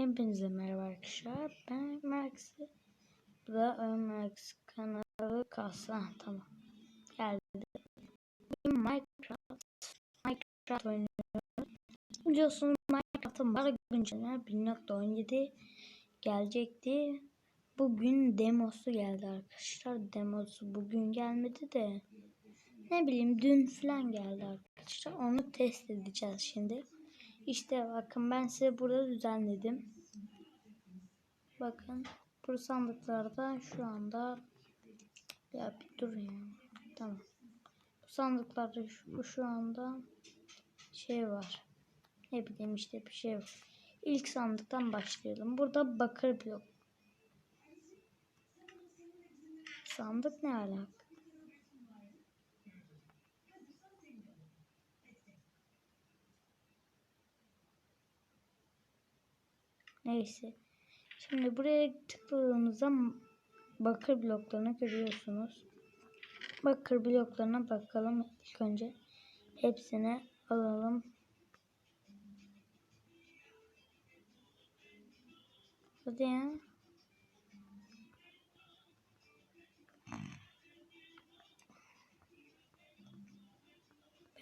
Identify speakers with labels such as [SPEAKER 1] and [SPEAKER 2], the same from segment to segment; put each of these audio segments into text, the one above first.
[SPEAKER 1] Hepinize merhaba arkadaşlar. Ben Max. Bu da Ömerx kanalı kasa. Tamam. Geldi. Bugün Minecraft. Minecraft oynuyorum. Biliyorsunuz Minecraft'ın var günceller 1.17 gelecekti. Bugün demosu geldi arkadaşlar. Demosu bugün gelmedi de. Ne bileyim dün falan geldi arkadaşlar. Onu test edeceğiz şimdi. İşte bakın ben size burada düzenledim. Bakın bu sandıklarda şu anda ya bir dur ya. Tamam. Bu sandıklarda şu, şu anda şey var. Ne bileyim işte bir şey var. İlk sandıktan başlayalım. Burada bakır blok. Sandık ne alaka? Neyse. Şimdi buraya tıkladığımızda bakır bloklarını görüyorsunuz. Bakır bloklarına bakalım ilk önce. Hepsini alalım. Hadi ya.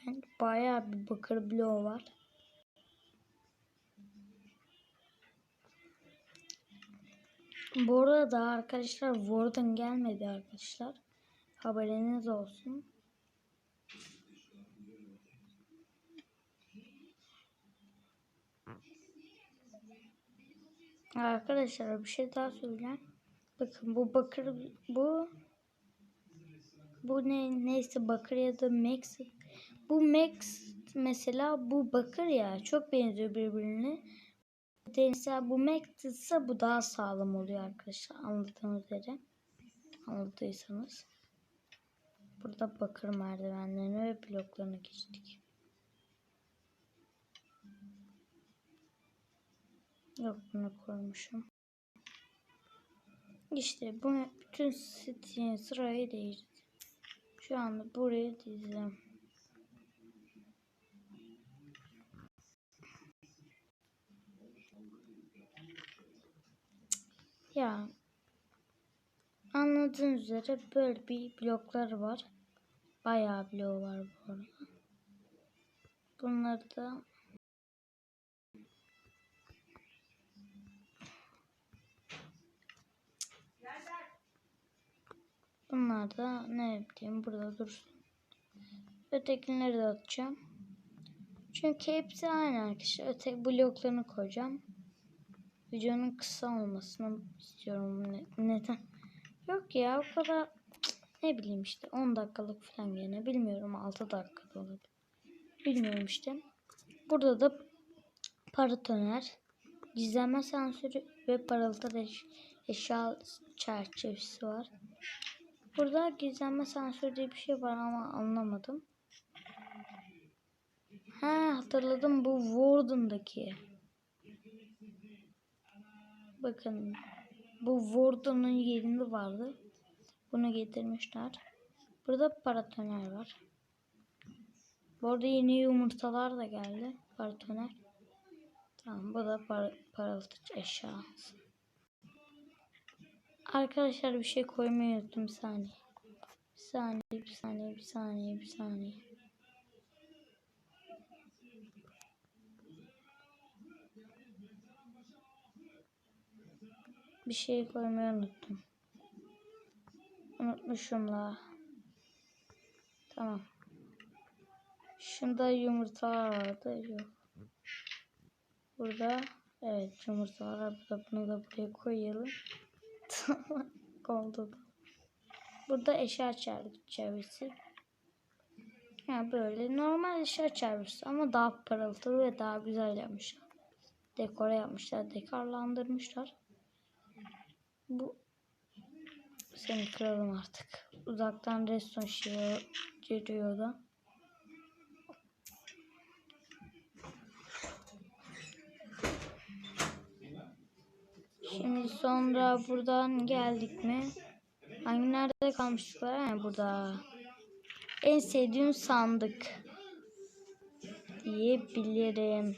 [SPEAKER 1] Ben bayağı bir bakır bloğu var. Bu arada arkadaşlar Warden gelmedi arkadaşlar. Haberiniz olsun. Arkadaşlar bir şey daha söyleyeyim. Bakın bu bakır bu bu ne neyse bakır ya da max bu max mesela bu bakır ya çok benziyor birbirine. Mesela bu Max'sa bu daha sağlam oluyor arkadaşlar anladığım üzere. Anladıysanız. Burada bakır merdivenlerini ve bloklarını geçtik. Yok bunu koymuşum. İşte bu bütün sitenin sırayı değişti. Şu anda buraya dizeceğim. Ya anladığınız üzere böyle bir bloklar var. Bayağı blok var bu arada. Bunları da Bunlar da ne bileyim burada dursun. Ötekileri de atacağım. Çünkü hepsi aynı arkadaşlar. Öte bloklarını koyacağım videonun kısa olmasını istiyorum. Ne, neden? Yok ya o kadar ne bileyim işte 10 dakikalık falan gene bilmiyorum 6 dakika olabilir. Bilmiyorum işte. Burada da paratoner, gizleme sensörü ve parıltı eşya çerçevesi var. Burada gizlenme sensörü diye bir şey var ama anlamadım. Ha hatırladım bu Warden'daki. Bakın bu Warden'ın yerinde vardı. Bunu getirmişler. Burada paratoner var. Bu arada yeni yumurtalar da geldi. Paratoner. Tamam bu da par parıltıcı eşyası. Arkadaşlar bir şey koymayı unuttum bir saniye. Bir saniye, bir saniye, bir saniye, bir saniye. Bir şey koymayı unuttum. Unutmuşum la. Tamam. Şunda yumurtalar vardı. Yok. Burada evet yumurtalar var. Burada bunu da buraya koyalım. Tamam. Oldu da. Burada eşya çerçevesi. Yani böyle normal eşya çerçevesi ama daha parıltılı ve daha güzel yapmışlar. Dekora yapmışlar. Dekorlandırmışlar. Bu seni kıralım artık. Uzaktan reston geliyor da. Şimdi sonra buradan geldik mi? Hangi nerede kalmıştılar? Yani burada. En sevdiğim sandık diyebilirim.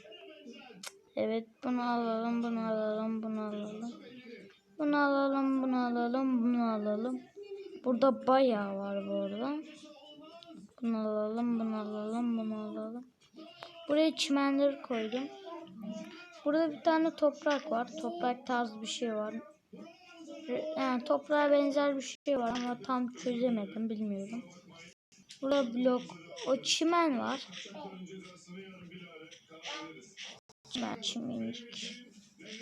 [SPEAKER 1] Evet bunu alalım, bunu alalım, bunu alalım. Bunu alalım, bunu alalım, bunu alalım. Burada bayağı var bu arada. Bunu alalım, bunu alalım, bunu alalım. Buraya çimenleri koydum. Burada bir tane toprak var. Toprak tarzı bir şey var. Yani toprağa benzer bir şey var ama tam çözemedim bilmiyorum. Burada blok. O çimen var. Çimen çimenik.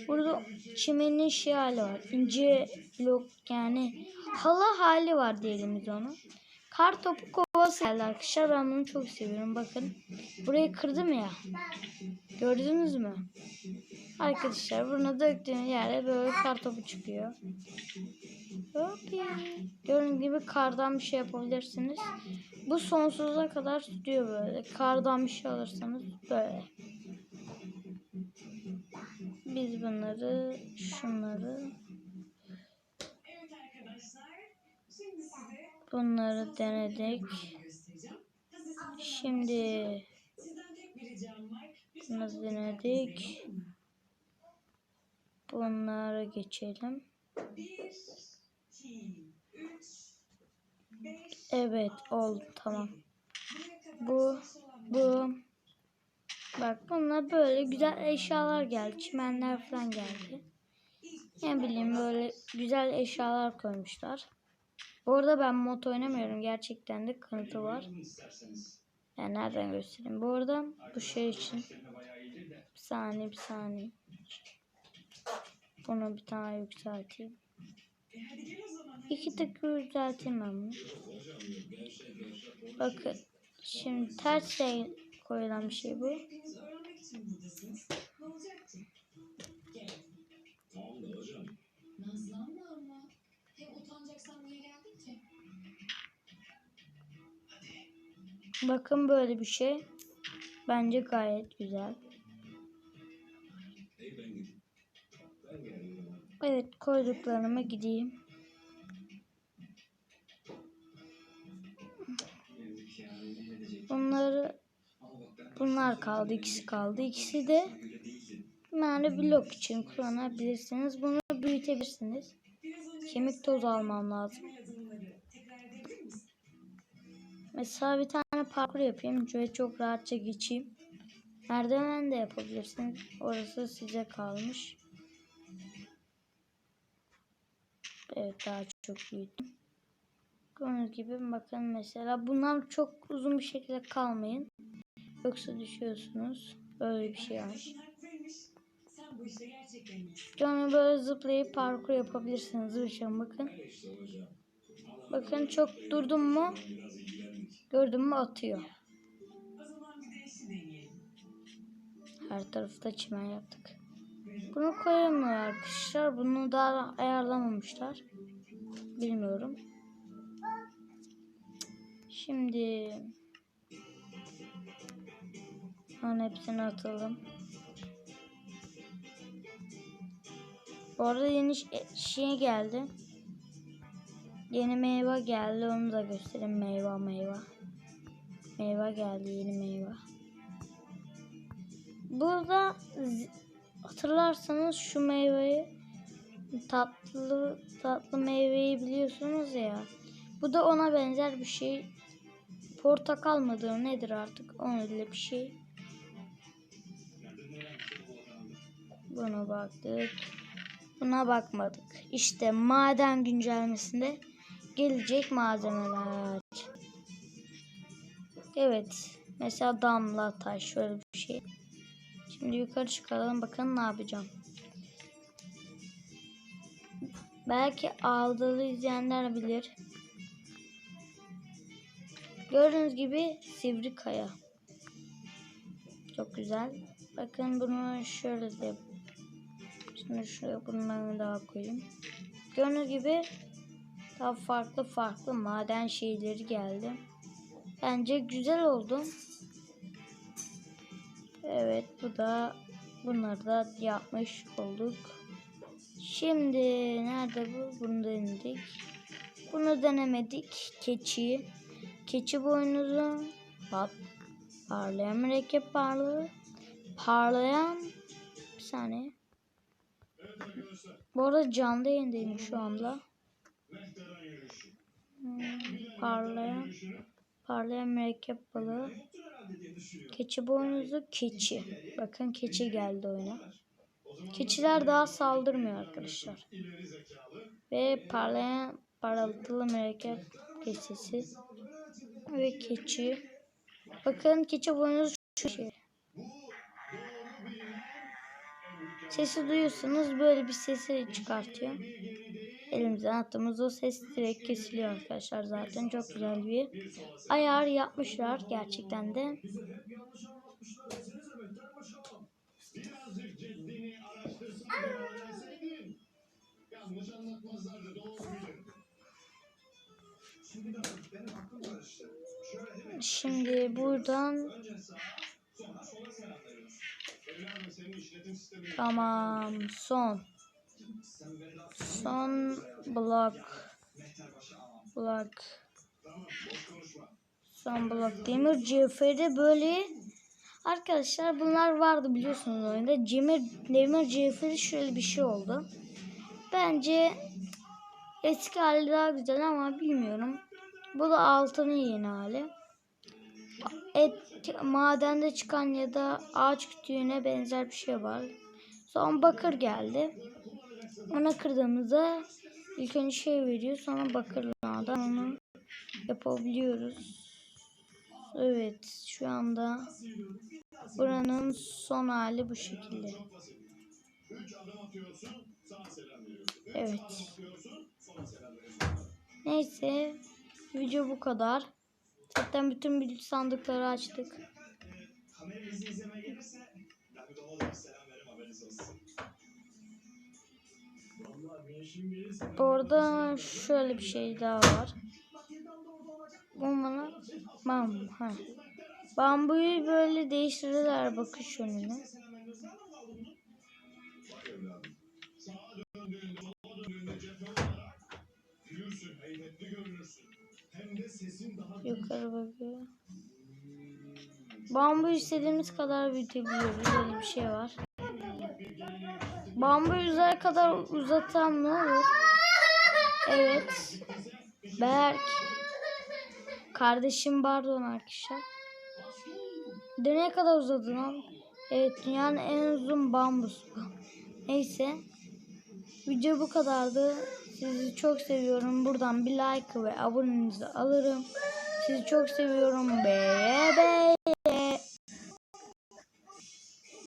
[SPEAKER 1] Burada çimenin şey var. İnce blok yani hala hali var diyelim biz onu. Kar topu kovası geldi arkadaşlar. Ben bunu çok seviyorum. Bakın. Burayı kırdım ya. Gördünüz mü? Arkadaşlar bunu döktüğün yerde böyle kar topu çıkıyor. Hopi. Gördüğünüz gibi kardan bir şey yapabilirsiniz. Bu sonsuza kadar tutuyor böyle. Kardan bir şey alırsanız böyle. Biz bunları, şunları, bunları denedik. Şimdi bunu denedik. Bunlara geçelim. Evet oldu tamam. Bu bu bak bunlar böyle güzel eşyalar geldi. Çimenler falan geldi. Ne bileyim böyle güzel eşyalar koymuşlar. Bu arada ben mod oynamıyorum. Gerçekten de kanıtı var. Yani nereden göstereyim? Bu arada bu şey için bir saniye bir saniye. Bunu bir tane yükselteyim. İki dakika yükselteyim ben bunu. Bakın. Şimdi ters şey koyulan bir şey bu. Bakın böyle bir şey. Bence gayet güzel. Evet koyduklarıma gideyim. Bunlar kaldı. ikisi kaldı. İkisi de yani blok için kullanabilirsiniz. Bunu büyütebilirsiniz. Kemik tozu almam lazım. Mesela bir tane parkur yapayım. Şöyle çok rahatça geçeyim. Merdiven de yapabilirsiniz. Orası size kalmış. Evet daha çok büyüttüm. Gördüğünüz gibi bakın mesela bunlar çok uzun bir şekilde kalmayın. Yoksa düşüyorsunuz. Böyle bir şey var. Sonra böyle zıplayıp parkur yapabilirsiniz. Hocam bakın. Bakın çok durdum mu gördüm mü atıyor. Her tarafta çimen yaptık. Bunu koyamıyor arkadaşlar. Bunu daha ayarlamamışlar. Bilmiyorum. Şimdi onun hepsini atalım. Bu arada yeni ş- şey geldi. Yeni meyve geldi. Onu da göstereyim. Meyve meyve. Meyve geldi. Yeni meyve. Burada hatırlarsanız şu meyveyi tatlı tatlı meyveyi biliyorsunuz ya. Bu da ona benzer bir şey. Portakal mıdır nedir artık? Onun öyle bir şey. Buna baktık. Buna bakmadık. İşte maden güncellemesinde gelecek malzemeler. Evet. Mesela damla taş şöyle bir şey. Şimdi yukarı çıkalım bakın ne yapacağım. Belki aldığı izleyenler bilir. Gördüğünüz gibi sivri kaya. Çok güzel. Bakın bunu şöyle de Şimdi şuraya bunları daha koyayım. Gördüğünüz gibi daha farklı farklı maden şeyleri geldi. Bence güzel oldu. Evet bu da bunları da yapmış olduk. Şimdi nerede bu? Bunu denedik. Bunu denemedik. Keçi. Keçi boynuzu. Pat, parlayan mürekkep parlağı. Parlayan saniye. Bu arada canlı yayındayım şu anda. Hmm, parlayan parlayan mürekkep balığı. Keçi boynuzlu keçi. Bakın keçi geldi oyuna. Keçiler daha saldırmıyor arkadaşlar. Ve parlayan parıltılı mürekkep keçisi. Ve keçi. Bakın keçi boynuzlu şu şey. Sesi duyuyorsunuz böyle bir sesi çıkartıyor. Elimizden attığımız o ses direkt kesiliyor arkadaşlar zaten çok güzel bir ayar yapmışlar gerçekten de.
[SPEAKER 2] Yanlış anlatmazlardı doğru işletim sistemi.
[SPEAKER 1] tamam son. Son blok. Blok. Son blok. Demir cevheri böyle. Arkadaşlar bunlar vardı biliyorsunuz oyunda. Demir demir cevheri şöyle bir şey oldu. Bence eski hali daha güzel ama bilmiyorum bu da altının yeni hali et madende çıkan ya da ağaç kütüğüne benzer bir şey var son bakır geldi ona kırdığımızda ilk önce şey veriyor sonra bakırlardan onu yapabiliyoruz. Evet şu anda buranın son hali bu şekilde. Evet. Neyse video bu kadar. Zaten bütün bir sandıkları açtık.
[SPEAKER 2] Kamera bizi izlemeye gelirse ben bir domates selam veririm haberiniz olsun. Vallahi güneşin gelirse
[SPEAKER 1] Bu arada şöyle bir şey daha var. Bu bana bambu. Ha. Bambuyu böyle değiştirirler bakış yönünü.
[SPEAKER 2] Sağa heybetli görünürsün.
[SPEAKER 1] Yukarı bakıyor. Bambu istediğimiz kadar büyütebiliyoruz. Böyle bir şey var. Bambu yüzeye kadar uzatsam ne olur? Evet. Berk. Kardeşim pardon arkadaşlar. De ne kadar uzadın abi? Evet dünyanın en uzun bambusu. bu. Neyse. Video bu kadardı. Sizi çok seviyorum. Buradan bir like ve abonenizi alırım. Sizi çok seviyorum. Bye bye.